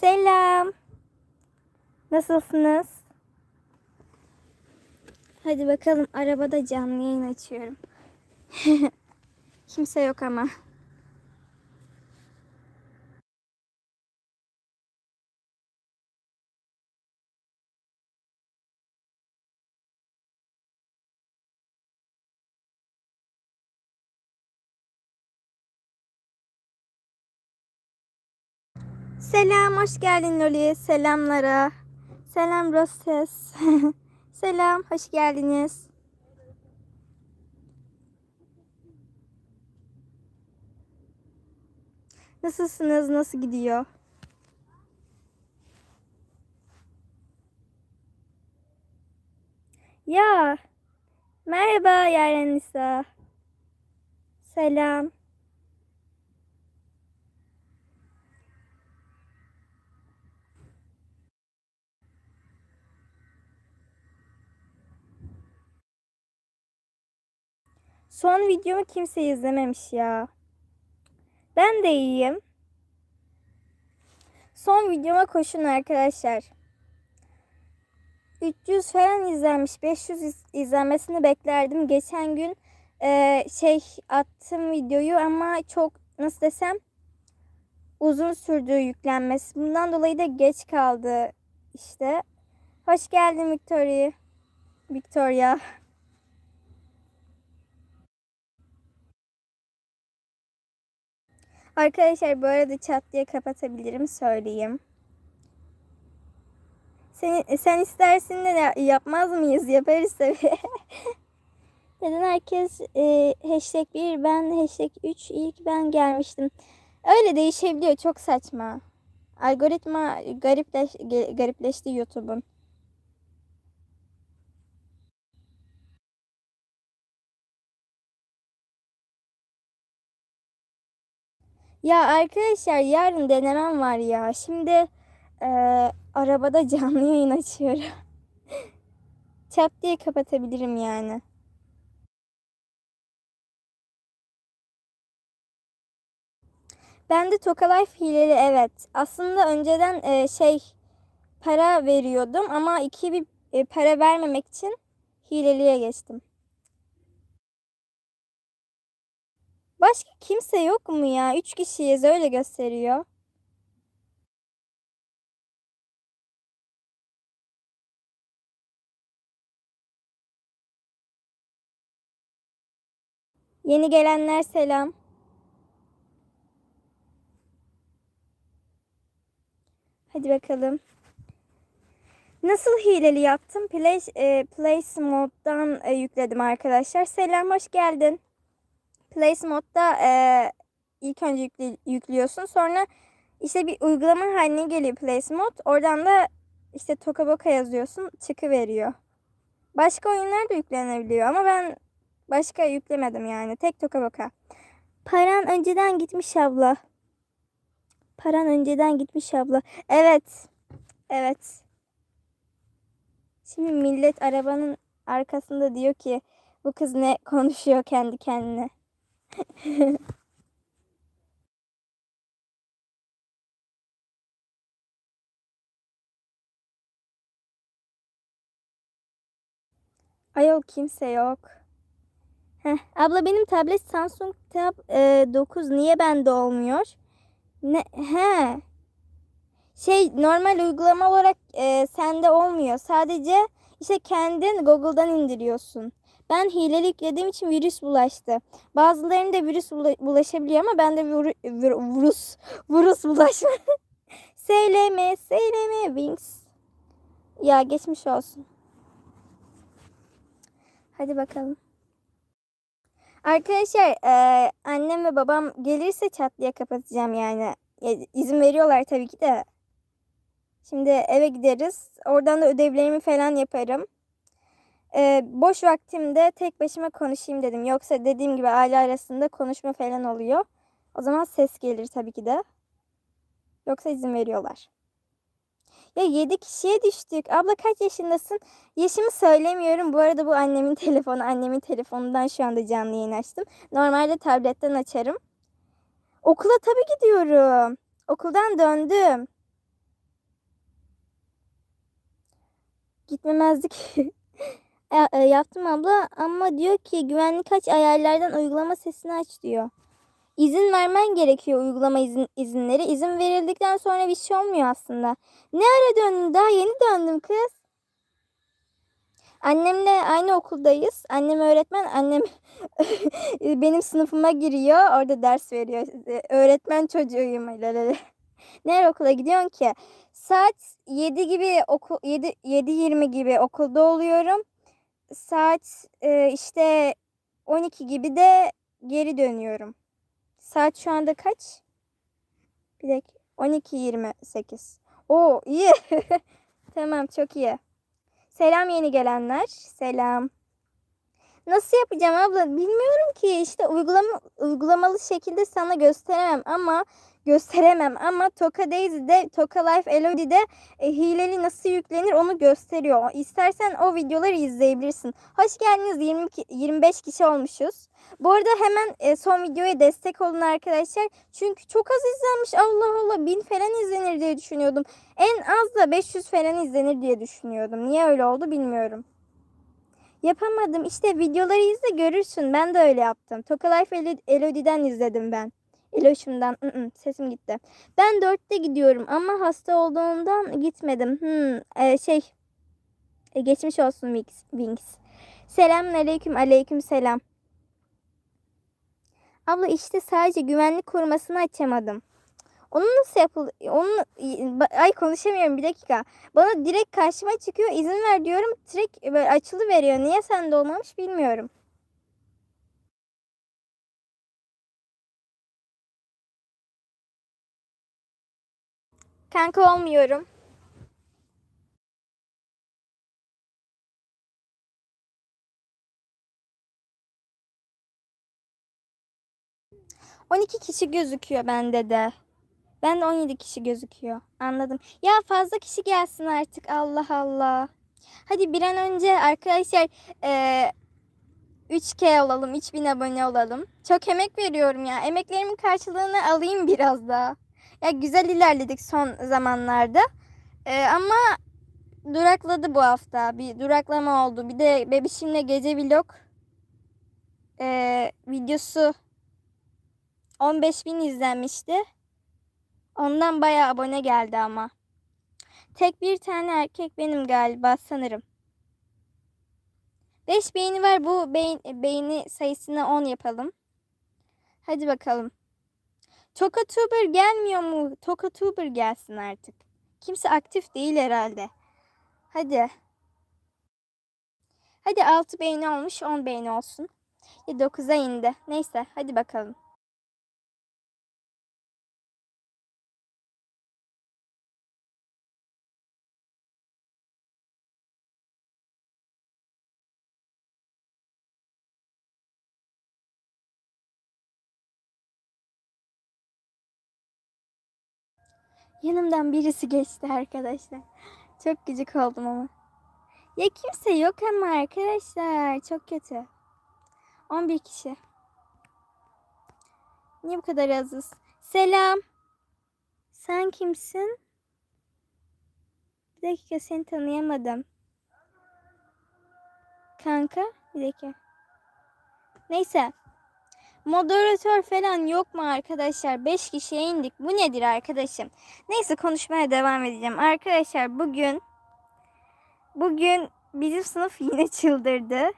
Selam. Nasılsınız? Hadi bakalım arabada canlı yayın açıyorum. Kimse yok ama. Selam, hoş geldin Loli. Selamlara. Selam Roses. Selam, hoş geldiniz. Nasılsınız? Nasıl gidiyor? Ya, merhaba Yaren Nisa. Selam. Son videomu kimse izlememiş ya. Ben de iyiyim. Son videoma koşun arkadaşlar. 300 falan izlenmiş. 500 iz- izlenmesini beklerdim. Geçen gün e, şey attım videoyu ama çok nasıl desem uzun sürdü yüklenmesi. Bundan dolayı da geç kaldı işte. Hoş geldin Victoria. Victoria. Arkadaşlar bu arada çat diye kapatabilirim söyleyeyim. Sen, sen istersin de yapmaz mıyız? Yaparız tabii. Neden herkes e, hashtag 1 ben hashtag 3 ilk ben gelmiştim. Öyle değişebiliyor çok saçma. Algoritma garipleş, garipleşti YouTube'un. Ya arkadaşlar yarın denemem var ya. Şimdi e, arabada canlı yayın açıyorum. Çat diye kapatabilirim yani. Ben de Tokalife hileli evet. Aslında önceden e, şey para veriyordum ama iki bir e, para vermemek için hileliye geçtim. Başka kimse yok mu ya? Üç kişiyiz öyle gösteriyor. Yeni gelenler selam. Hadi bakalım. Nasıl hileli yaptım? Play, e, Place moddan e, yükledim arkadaşlar. Selam, hoş geldin. Place modda e, ilk önce yükle- yüklüyorsun. Sonra işte bir uygulama haline geliyor Place mod. Oradan da işte Toka Boka yazıyorsun. Çıkıveriyor. Başka oyunlar da yüklenebiliyor ama ben başka yüklemedim yani. Tek Toka Boka. Paran önceden gitmiş abla. Paran önceden gitmiş abla. Evet. Evet. Şimdi millet arabanın arkasında diyor ki bu kız ne konuşuyor kendi kendine. Ayol kimse yok. Heh, abla benim tablet Samsung Tab e, 9 niye bende olmuyor? Ne he. Şey normal uygulama olarak e, sende olmuyor. Sadece işte kendin Google'dan indiriyorsun. Ben hileli yüklediğim için virüs bulaştı. Bazılarında virüs bula- bulaşabiliyor ama bende vir- vir- virüs virüs bulaşmadı. SLM, SLM Wings. Ya geçmiş olsun. Hadi bakalım. Arkadaşlar eee, annem ve babam gelirse çat diye kapatacağım yani. Ya, izin veriyorlar tabii ki de. Şimdi eve gideriz. Oradan da ödevlerimi falan yaparım. E, boş vaktimde tek başıma konuşayım dedim. Yoksa dediğim gibi aile arasında konuşma falan oluyor. O zaman ses gelir tabii ki de. Yoksa izin veriyorlar. Ya 7 kişiye düştük. Abla kaç yaşındasın? Yaşımı söylemiyorum. Bu arada bu annemin telefonu. Annemin telefonundan şu anda canlı yayın açtım. Normalde tabletten açarım. Okula tabii gidiyorum. Okuldan döndüm. Gitmemezdik. E, e, yaptım abla ama diyor ki güvenlik aç ayarlardan uygulama sesini aç diyor. İzin vermen gerekiyor uygulama izin, izinleri. İzin verildikten sonra bir şey olmuyor aslında. Ne ara döndün? Daha yeni döndüm kız. Annemle aynı okuldayız. Annem öğretmen. Annem benim sınıfıma giriyor. Orada ders veriyor. Öğretmen çocuğuyum. Nereye okula gidiyorsun ki? Saat 7 gibi okul 7 7.20 gibi okulda oluyorum. Saat e, işte 12 gibi de geri dönüyorum. Saat şu anda kaç? Bir dakika. 12.28. Oo iyi. tamam çok iyi. Selam yeni gelenler. Selam. Nasıl yapacağım abla? Bilmiyorum ki. İşte uygulama, uygulamalı şekilde sana gösteremem ama gösteremem ama Toka Daisy'de, Toka Life Elodie'de e, hileli nasıl yüklenir onu gösteriyor. İstersen o videoları izleyebilirsin. Hoş geldiniz 20, 25 kişi olmuşuz. Bu arada hemen e, son videoya destek olun arkadaşlar. Çünkü çok az izlenmiş. Allah Allah 1000 falan izlenir diye düşünüyordum. En az da 500 falan izlenir diye düşünüyordum. Niye öyle oldu bilmiyorum. Yapamadım. İşte videoları izle görürsün. Ben de öyle yaptım. Toka Life Elodie'den izledim ben. Eloşum'dan ı-ı, sesim gitti. Ben dörtte gidiyorum ama hasta olduğumdan gitmedim. Hmm, e, şey e, geçmiş olsun Wings. Wings. Selamun aleyküm selam. Abla işte sadece güvenlik korumasını açamadım. Onu nasıl yapıl? Onu ay konuşamıyorum bir dakika. Bana direkt karşıma çıkıyor. izin ver diyorum. Direkt böyle açılı veriyor. Niye sende olmamış bilmiyorum. Kanka olmuyorum. On iki kişi gözüküyor bende de. Ben de 17 kişi gözüküyor. Anladım. Ya fazla kişi gelsin artık. Allah Allah. Hadi bir an önce arkadaşlar e, 3K olalım. 3000 abone olalım. Çok emek veriyorum ya. Emeklerimin karşılığını alayım biraz daha. Ya güzel ilerledik son zamanlarda. Ee, ama durakladı bu hafta. Bir duraklama oldu. Bir de bebişimle gece vlog e, videosu 15 bin izlenmişti. Ondan bayağı abone geldi ama. Tek bir tane erkek benim galiba sanırım. 5 beğeni var. Bu beğen, beğeni sayısını 10 yapalım. Hadi bakalım. Tokatuber gelmiyor mu? Tokatuber gelsin artık. Kimse aktif değil herhalde. Hadi. Hadi 6 beğeni olmuş 10 beğeni olsun. Ya 9'a indi. Neyse hadi bakalım. Yanımdan birisi geçti arkadaşlar. Çok gıcık oldum ama. Ya kimse yok ama arkadaşlar. Çok kötü. 11 kişi. Niye bu kadar azız? Selam. Sen kimsin? Bir dakika seni tanıyamadım. Kanka bir dakika. Neyse. Moderatör falan yok mu arkadaşlar? 5 kişiye indik. Bu nedir arkadaşım? Neyse konuşmaya devam edeceğim. Arkadaşlar bugün bugün bizim sınıf yine çıldırdı.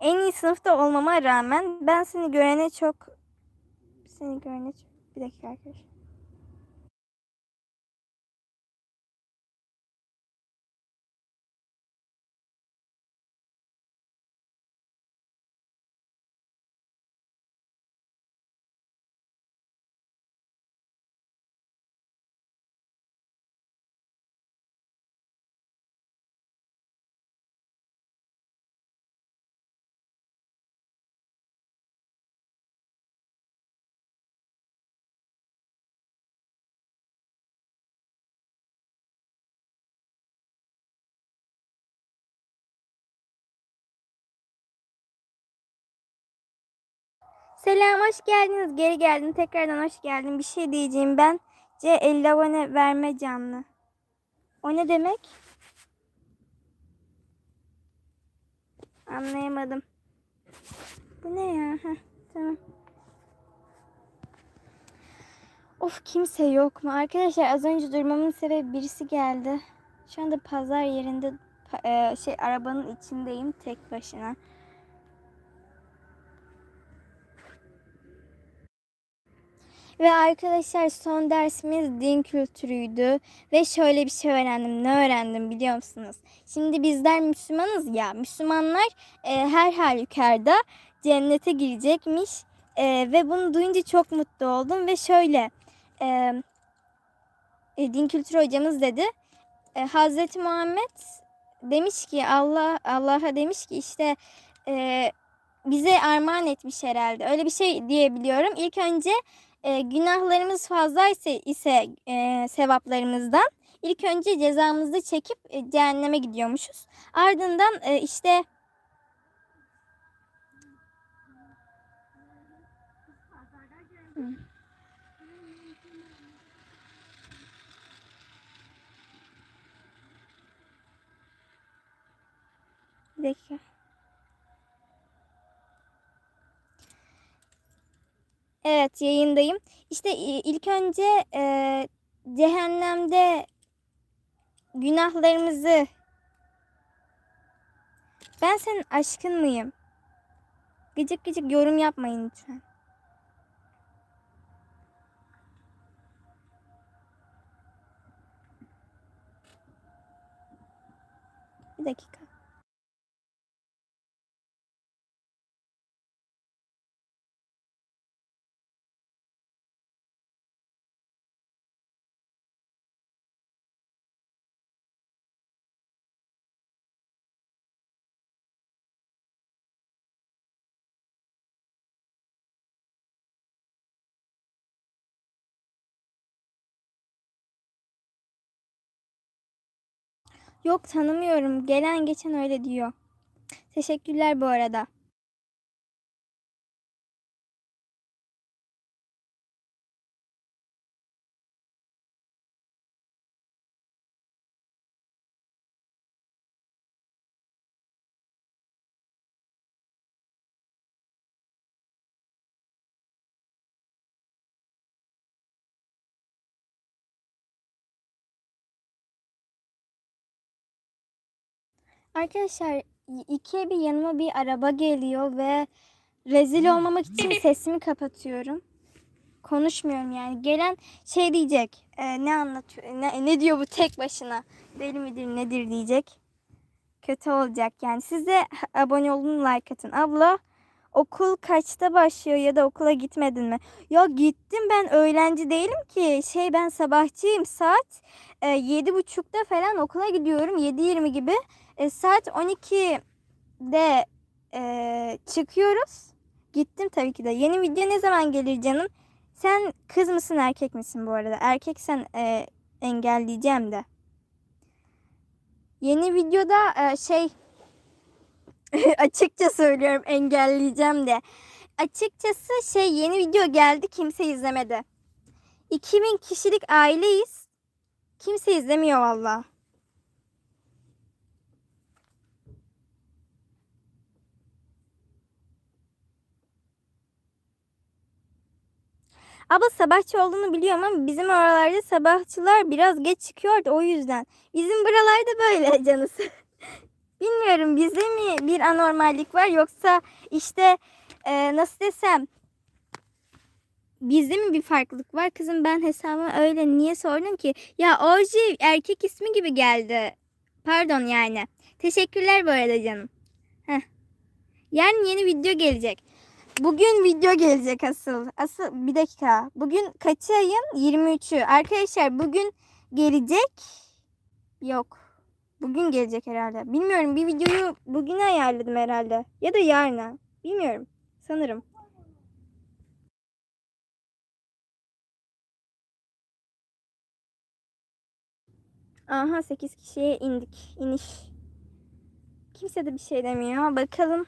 En iyi sınıfta olmama rağmen ben seni görene çok seni görene çok bir dakika arkadaşlar. Selam hoş geldiniz. Geri geldin. Tekrardan hoş geldin. Bir şey diyeceğim ben. C 50 abone verme canlı. O ne demek? Anlayamadım. Bu ne ya? Heh, tamam. Of kimse yok mu? Arkadaşlar az önce durmamın sebebi birisi geldi. Şu anda pazar yerinde e, şey arabanın içindeyim tek başına. Ve arkadaşlar son dersimiz din kültürüydü. Ve şöyle bir şey öğrendim. Ne öğrendim biliyor musunuz? Şimdi bizler Müslümanız ya. Müslümanlar e, her halükarda cennete girecekmiş. E, ve bunu duyunca çok mutlu oldum. Ve şöyle e, e, din kültürü hocamız dedi. E, Hazreti Muhammed demiş ki Allah Allah'a demiş ki işte e, bize armağan etmiş herhalde. Öyle bir şey diyebiliyorum. İlk önce e, günahlarımız fazlaysa ise e, sevaplarımızdan ilk önce cezamızı çekip e, cehenneme gidiyormuşuz. Ardından e, işte. Bir dakika. Evet yayındayım. İşte ilk önce e, cehennemde günahlarımızı ben senin aşkın mıyım? Gıcık gıcık yorum yapmayın lütfen. Bir dakika. Yok tanımıyorum. Gelen geçen öyle diyor. Teşekkürler bu arada. Arkadaşlar ikiye bir yanıma bir araba geliyor ve rezil olmamak için sesimi kapatıyorum. Konuşmuyorum yani. Gelen şey diyecek. e, ne anlatıyor? Ne, ne diyor bu tek başına? Deli midir nedir diyecek. Kötü olacak yani. Siz de abone olun like atın. Abla okul kaçta başlıyor ya da okula gitmedin mi? Ya gittim ben öğlenci değilim ki. Şey ben sabahçıyım. Saat e, yedi buçukta falan okula gidiyorum. 7.20 gibi. E, saat 12'de e, çıkıyoruz. Gittim tabii ki de. Yeni video ne zaman gelir canım? Sen kız mısın erkek misin bu arada? Erkeksen e, engelleyeceğim de. Yeni videoda e, şey açıkça söylüyorum engelleyeceğim de. Açıkçası şey yeni video geldi kimse izlemedi. 2000 kişilik aileyiz. Kimse izlemiyor valla. Abla sabahçı olduğunu biliyorum ama bizim oralarda sabahçılar biraz geç çıkıyordu o yüzden. Bizim buralarda böyle canısı. Bilmiyorum bize mi bir anormallik var yoksa işte e, nasıl desem bizde mi bir farklılık var? Kızım ben hesabımı öyle niye sordun ki? Ya Oji erkek ismi gibi geldi. Pardon yani. Teşekkürler bu arada canım. Heh. Yarın yeni video gelecek. Bugün video gelecek asıl. Asıl bir dakika. Bugün kaç ayın? 23'ü. Arkadaşlar bugün gelecek. Yok. Bugün gelecek herhalde. Bilmiyorum bir videoyu bugüne ayarladım herhalde. Ya da yarına. Bilmiyorum. Sanırım. Aha 8 kişiye indik. İniş. Kimse de bir şey demiyor. Bakalım.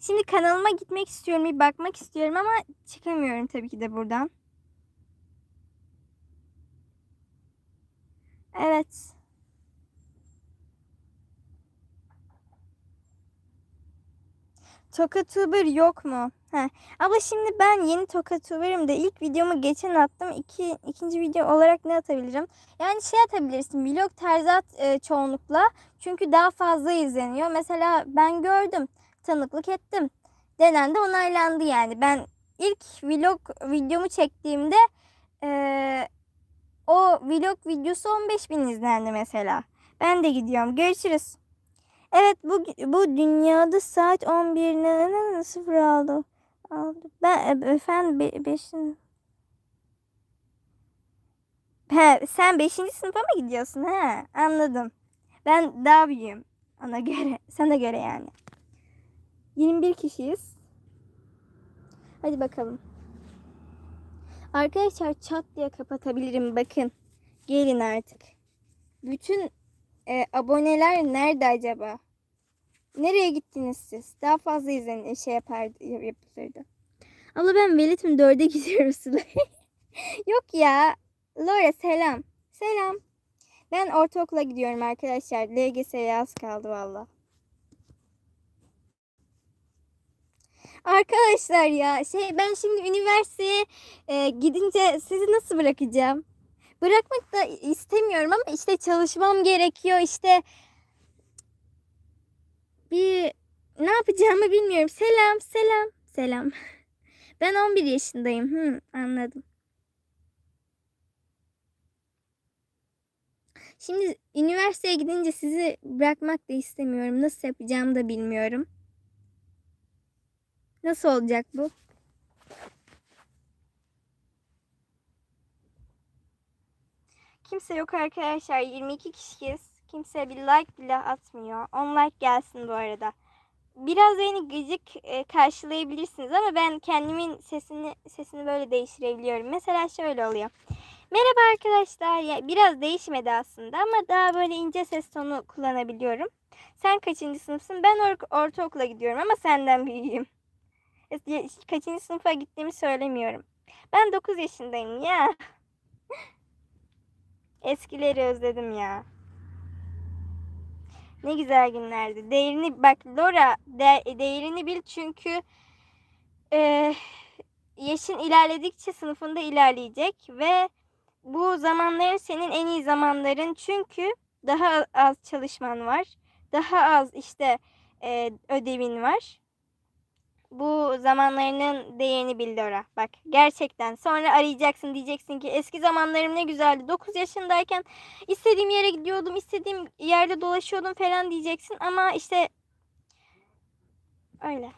Şimdi kanalıma gitmek istiyorum. Bir bakmak istiyorum ama çıkamıyorum tabii ki de buradan. Evet. Tokatuber yok mu? He. Abla şimdi ben yeni Tokatuber'im de ilk videomu geçen attım. İki, ikinci video olarak ne atabilirim? Yani şey atabilirsin. Vlog tarzı at e, çoğunlukla. Çünkü daha fazla izleniyor. Mesela ben gördüm. Tanıklık ettim. Denen de onaylandı yani. Ben ilk vlog videomu çektiğimde e, o vlog videosu 15 bin izlendi mesela. Ben de gidiyorum. Görüşürüz. Evet bu bu dünyada saat 11 ne ne ne sıfır aldı. Aldı. Ben e, efendim 5 He, sen 5. sınıfa mı gidiyorsun? He, anladım. Ben daha büyüğüm. Ona göre, sana göre yani. 21 kişiyiz. Hadi bakalım. Arkadaşlar çat diye kapatabilirim bakın. Gelin artık. Bütün e, aboneler nerede acaba? Nereye gittiniz siz? Daha fazla izlen şey yapardı, yapılırdı. Abla ben Velit'im dörde gidiyorum Sıla. Yok ya. Laura selam. Selam. Ben ortaokula gidiyorum arkadaşlar. LGS'ye az kaldı valla. Arkadaşlar ya şey ben şimdi üniversiteye e, gidince sizi nasıl bırakacağım? Bırakmak da istemiyorum ama işte çalışmam gerekiyor işte bir ne yapacağımı bilmiyorum. Selam, selam, selam. Ben 11 yaşındayım. Hı, anladım. Şimdi üniversiteye gidince sizi bırakmak da istemiyorum. Nasıl yapacağımı da bilmiyorum. Nasıl olacak bu? Kimse yok arkadaşlar. 22 kişiyiz. Kimse bir like bile atmıyor. 10 like gelsin bu arada. Biraz beni gıcık e, karşılayabilirsiniz ama ben kendimin sesini sesini böyle değiştirebiliyorum. Mesela şöyle oluyor. Merhaba arkadaşlar. Ya biraz değişmedi aslında ama daha böyle ince ses tonu kullanabiliyorum. Sen kaçıncı sınıfsın? Ben or- ortaokula gidiyorum ama senden büyüğüm. Kaçıncı sınıfa gittiğimi söylemiyorum. Ben 9 yaşındayım ya. Eskileri özledim ya. Ne güzel günlerdi. Değerini bak Laura de, değerini bil çünkü e, yaşın ilerledikçe sınıfında ilerleyecek ve bu zamanların senin en iyi zamanların çünkü daha az çalışman var. Daha az işte e, ödevin var. Bu zamanlarının değerini bil Laura. Bak gerçekten sonra arayacaksın diyeceksin ki eski zamanlarım ne güzeldi. 9 yaşındayken istediğim yere gidiyordum, istediğim yerde dolaşıyordum falan diyeceksin ama işte öyle.